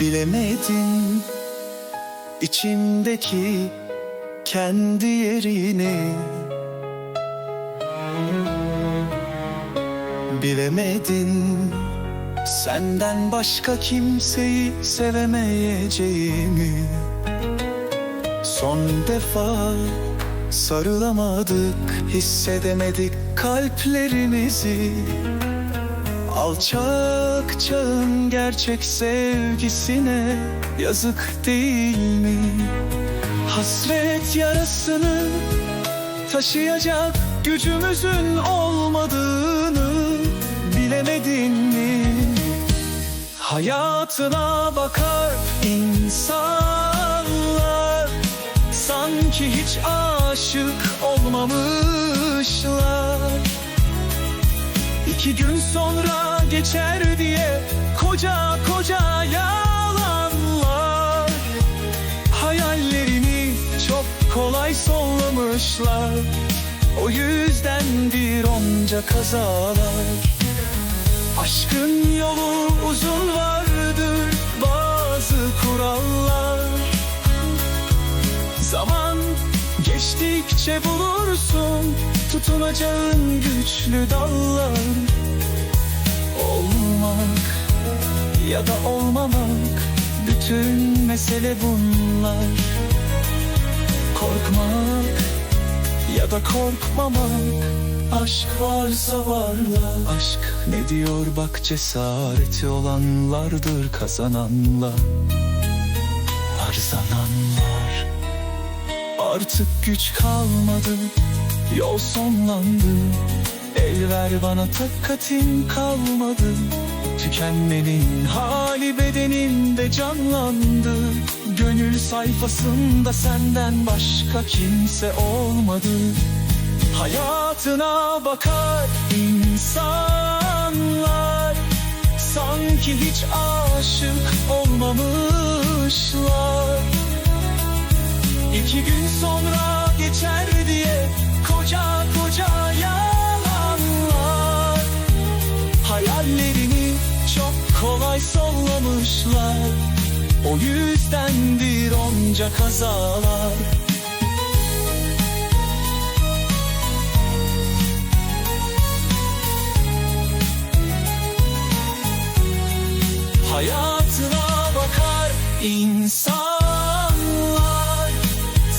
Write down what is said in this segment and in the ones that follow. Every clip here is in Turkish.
Bilemedin içimdeki kendi yerini. Bilemedin senden başka kimseyi sevemeyeceğimi. Son defa sarılamadık hissedemedik kalplerimizi Alçak çağın gerçek sevgisine yazık değil mi? Hasret yarasını taşıyacak gücümüzün olmadığını bilemedin mi? Hayatına bakar insanlar Sanki hiç aşık olmamışlar İki gün sonra geçer diye koca koca yalanlar. Hayallerini çok kolay sollamışlar. O yüzdendir onca kazalar. Aşkın yolu geçtikçe bulursun tutunacağın güçlü dallar. Olmak ya da olmamak bütün mesele bunlar. Korkmak ya da korkmamak Aşk varsa varlar. Aşk ne diyor bak cesareti olanlardır kazananlar. Arzananlar Artık güç kalmadı Yol sonlandı. El ver bana takatin kalmadı. Tükenmenin hali bedenimde canlandı. Gönül sayfasında senden başka kimse olmadı. Hayatına bakar insanlar. Sanki hiç aşık olmamışlar O yüzdendir onca kazalar Hayatına bakar insanlar.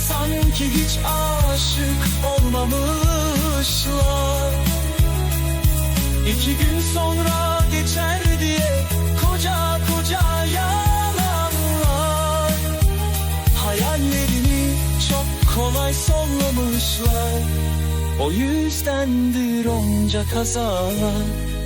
Sanki hiç aşık olmamışlar. İki gün sonra kolay sollamışlar O yüzdendir onca kazalar